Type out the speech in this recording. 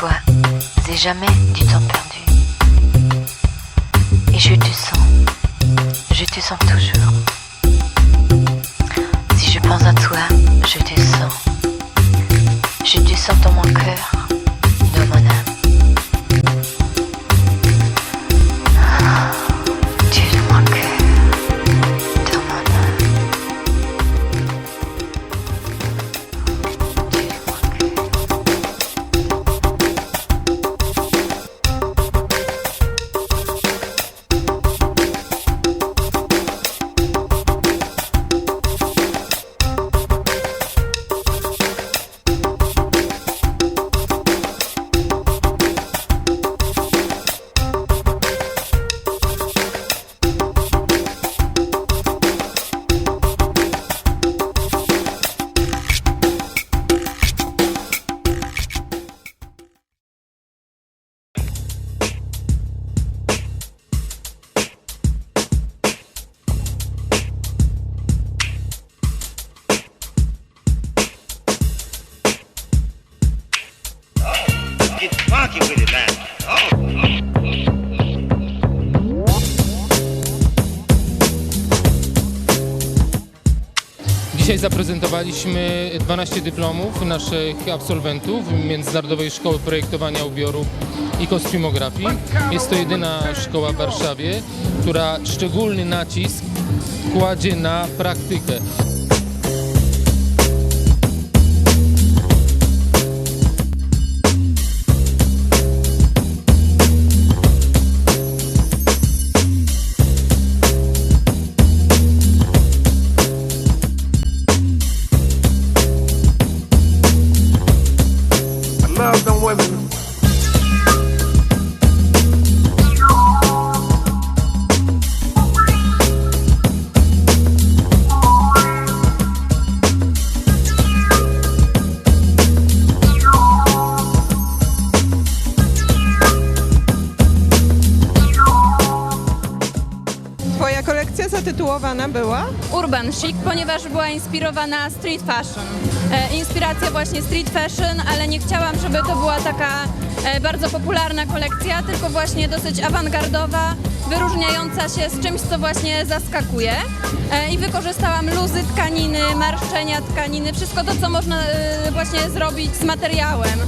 toi, c'est jamais du temps perdu. Et je te sens, je te sens toujours. Oh. Dzisiaj zaprezentowaliśmy 12 dyplomów naszych absolwentów Międzynarodowej Szkoły Projektowania Ubioru i Kostiumografii. Jest to jedyna szkoła w Warszawie, która szczególny nacisk kładzie na praktykę. and women é kolekcja zatytułowana była? Urban Chic, ponieważ była inspirowana street fashion. E, inspiracja właśnie street fashion, ale nie chciałam, żeby to była taka e, bardzo popularna kolekcja, tylko właśnie dosyć awangardowa, wyróżniająca się z czymś, co właśnie zaskakuje. E, I wykorzystałam luzy tkaniny, marszczenia tkaniny, wszystko to, co można właśnie zrobić z materiałem.